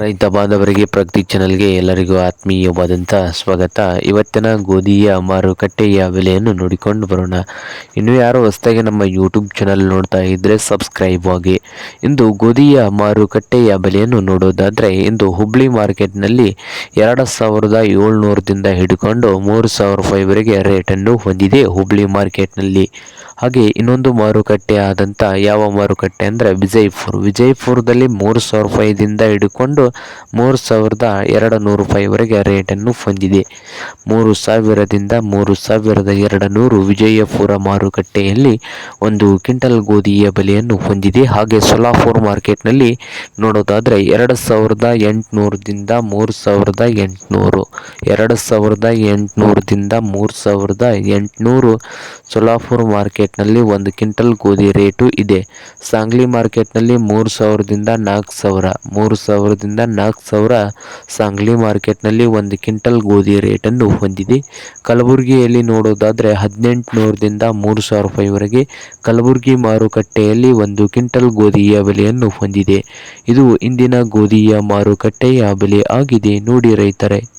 ರೈತ ಬಾಂಧವರಿಗೆ ಪ್ರಗತಿ ಚಾನಲ್ಗೆ ಎಲ್ಲರಿಗೂ ಆತ್ಮೀಯವಾದಂಥ ಸ್ವಾಗತ. ಇವತ್ತಿನ ಗೋಧಿಯ ಮಾರುಕಟ್ಟೆಯ ಬೆಲೆಯನ್ನು ನೋಡಿಕೊಂಡು ಬರೋಣ. ಇನ್ನು ಯಾರು ಹೊಸದಾಗಿ ನಮ್ಮ ಯೂಟ್ಯೂಬ್ ಚಾನಲ್ ನೋಡ್ತಾ ಇದ್ದರೆ ಸಬ್ಸ್ಕ್ರೈಬ್ ಆಗಿ. ಇಂದು ಗೋಧಿಯ ಮಾರುಕಟ್ಟೆಯ ಬೆಲೆಯನ್ನು ನೋಡೋದಾದರೆ, ಇಂದು ಹುಬ್ಳಿ ಮಾರ್ಕೆಟ್ನಲ್ಲಿ ಎರಡು ಸಾವಿರದ ಏಳ್ನೂರದಿಂದ ಹಿಡ್ಕೊಂಡು ಮೂರು ಸಾವಿರ ರೂಪಾಯಿವರೆಗೆ ರೇಟನ್ನು ಹೊಂದಿದೆ ಹುಬ್ಳಿ ಮಾರ್ಕೆಟ್ನಲ್ಲಿ ಹಾಗೆ ಇನ್ನೊಂದು ಮಾರುಕಟ್ಟೆ ಆದಂಥ ಯಾವ ಮಾರುಕಟ್ಟೆ ಅಂದರೆ, ವಿಜಯಪುರ. ವಿಜಯಪುರದಲ್ಲಿ ಮೂರು ಸಾವಿರ ರೂಪಾಯಿದಿಂದ ಹಿಡ್ಕೊಂಡು ಮೂರು ಸಾವಿರದ ಎರಡು ನೂರು ರೂಪಾಯಿವರೆಗೆ ರೇಟನ್ನು ಹೊಂದಿದೆ. ಮೂರು ಸಾವಿರದಿಂದ ಮೂರು ಸಾವಿರದ ಎರಡು ನೂರು ವಿಜಯಪುರ ಮಾರುಕಟ್ಟೆಯಲ್ಲಿ ಒಂದು ಕ್ವಿಂಟಲ್ ಗೋಧಿಯ ಬೆಲೆಯನ್ನು ಹೊಂದಿದೆ. ಹಾಗೆ ಸೊಲಾಪುರ್ ಮಾರ್ಕೆಟ್ನಲ್ಲಿ ನೋಡೋದಾದರೆ ಎರಡು ಸಾವಿರದ ಎಂಟುನೂರದಿಂದ ಮೂರು ಸಾವಿರದ ಎಂಟುನೂರು, ಎರಡು ಸಾವಿರದ ಎಂಟುನೂರದಿಂದ ಮೂರು ಸಾವಿರದ ಎಂಟುನೂರು ಸೊಲಾಪುರ್ ಮಾರ್ಕೆಟ್ನಲ್ಲಿ ಒಂದು ಕ್ವಿಂಟಲ್ ಗೋಧಿ ರೇಟು ಇದೆ. ಸಾಂಗ್ಲಿ ಮಾರ್ಕೆಟ್ನಲ್ಲಿ ಮೂರು ಸಾವಿರದಿಂದ ನಾಲ್ಕು ಸಾವಿರ, ಮೂರು ಸಾವಿರದಿಂದ ನಾಲ್ಕು ಸಾವಿರ ಸಾಂಗ್ಲಿ ಮಾರ್ಕೆಟ್ನಲ್ಲಿ ಒಂದು ಕ್ವಿಂಟಲ್ ಗೋಧಿ ರೇಟನ್ನು ಹೊಂದಿದೆ. ಕಲಬುರಗಿಯಲ್ಲಿ ನೋಡೋದಾದರೆ ಹದಿನೆಂಟುನೂರದಿಂದ ಮೂರು ಸಾವಿರ ರೂಪಾಯಿವರೆಗೆ ಕಲಬುರಗಿ ಮಾರುಕಟ್ಟೆಯಲ್ಲಿ ಒಂದು ಕ್ವಿಂಟಲ್ ಗೋಧಿಯ ಬೆಲೆಯನ್ನು ಹೊಂದಿದೆ. ಇದು ಇಂದಿನ ಗೋಧಿಯ ಮಾರುಕಟ್ಟೆಯ ಬೆಲೆ ಆಗಿದೆ. ನೋಡಿ ರೈತರೆ.